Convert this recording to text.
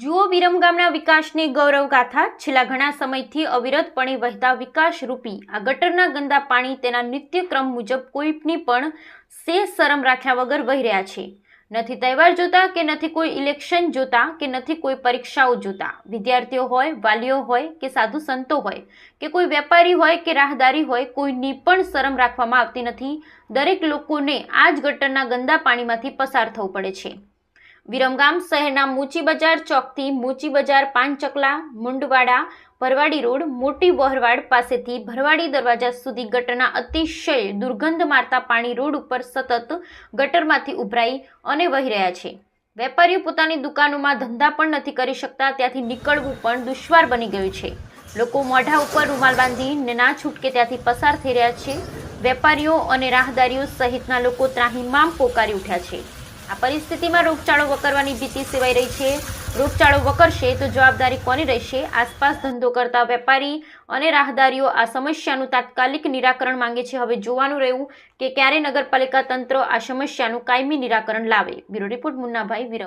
જુઓ વિરમગામના વિકાસની ગૌરવ ગાથા. છેલ્લા ઘણા સમયથી અવિરતપણે વહેતા વિકાસરૂપી આ ગટરના ગંદા પાણી તેના નિત્યક્રમ મુજબ કોઈની પણ સે શરમ રાખ્યા વગર વહી રહ્યા છે. નથી તહેવાર જોતા કે નથી કોઈ ઇલેક્શન જોતા કે નથી કોઈ પરીક્ષાઓ જોતા. વિદ્યાર્થીઓ હોય, વાલીઓ હોય કે સાધુ સંતો હોય કે કોઈ વેપારી હોય કે રાહદારી હોય, કોઈની પણ શરમ રાખવામાં આવતી નથી. દરેક લોકોને આ જ ગટરના ગંદા પાણીમાંથી પસાર થવું પડે છે. વિરમગામ શહેરના મોચી બજાર ચોકથી મોચી બજાર પાંચચકલા મુંડવાડા, ભરવાડી રોડ, મોટી વહરવાડ પાસેથી ભરવાડી દરવાજા સુધી ગટરના અતિશય દુર્ગંધ મારતા પાણી રોડ ઉપર સતત ગટરમાંથી ઉભરાઈ અને વહી રહ્યા છે. વેપારીઓ પોતાની દુકાનોમાં ધંધા પણ નથી કરી શકતા, ત્યાંથી નીકળવું પણ દુશ્વાર બની ગયું છે. લોકો મોઢા ઉપર રૂમાલ બાંધીને ના છૂટકે ત્યાંથી પસાર થઈ રહ્યા છે. વેપારીઓ અને રાહદારીઓ સહિતના લોકો ત્રાહીમામ પોકારી ઉઠ્યા છે. આ પરિસ્થિતિમાં રોગચાળો વકરવાની ભીતિ સેવાઈ રહી છે. રોગચાળો વકરશે તો જવાબદારી કોની રહેશે? આસપાસ ધંધો કરતા વેપારી અને રાહદારીઓ આ સમસ્યાનું તાત્કાલિક નિરાકરણ માંગે છે. હવે જોવાનું રહ્યું કે ક્યારે નગરપાલિકા તંત્ર આ સમસ્યાનું કાયમી નિરાકરણ લાવે. Bureau report Munnabhai Viram.